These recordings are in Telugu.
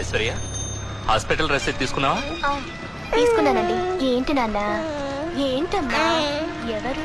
ఐశ్వర్య హాస్పిటల్ రెసిప్ట్ తీసుకున్నావా? తీసుకున్నానండి. ఏంటి నాన్న? ఏంటమ్మా? ఎవరు?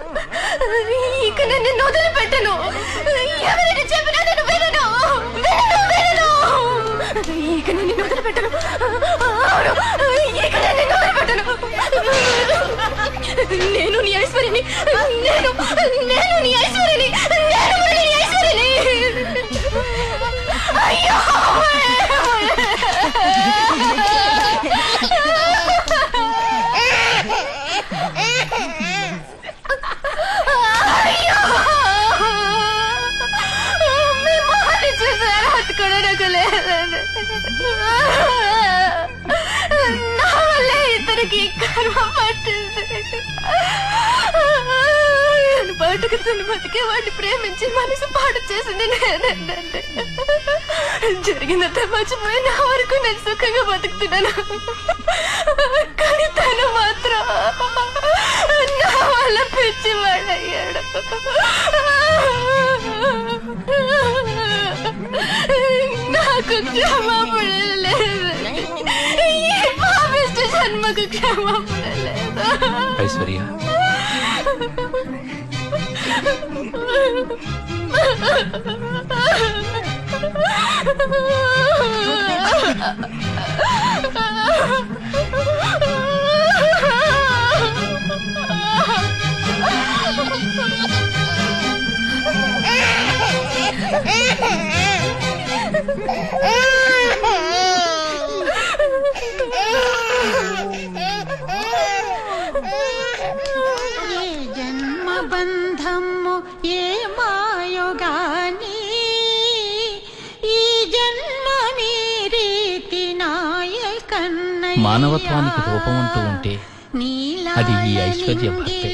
ఇక నన్ను వదిలి పెట్టను ఎవరైనా చెప్పినా నేను వినను వినను వినను ఇక నన్ను వదిలి పెట్టను అవును ఇక పెట్టను నేను నీ ఐశ్వర్యని నేను నేను నీ ఐశ్వర్యని నేను నీ ఐశ్వర్యని అయ్యో Eh! నా ఇద్దరికి కర్మ పట్టింది నేను బతుకుతున్న బతికే వాడిని ప్రేమించి మనసు పాడు చేసింది నేనండి. జరిగినంత మర్చిపోయి నా వరకు నేను సుఖంగా బతుకుతున్నాను. కానీ తను మాత్రం నా వల్ల పిచ్చివాడయ్యాడు. ક્ષમા પડે પાપિષ્ટ જન્મક ક્ષમા మానవత్వానికి రూపం అంటూ ఉంటే అది ఈ ఐశ్వర్య భర్తే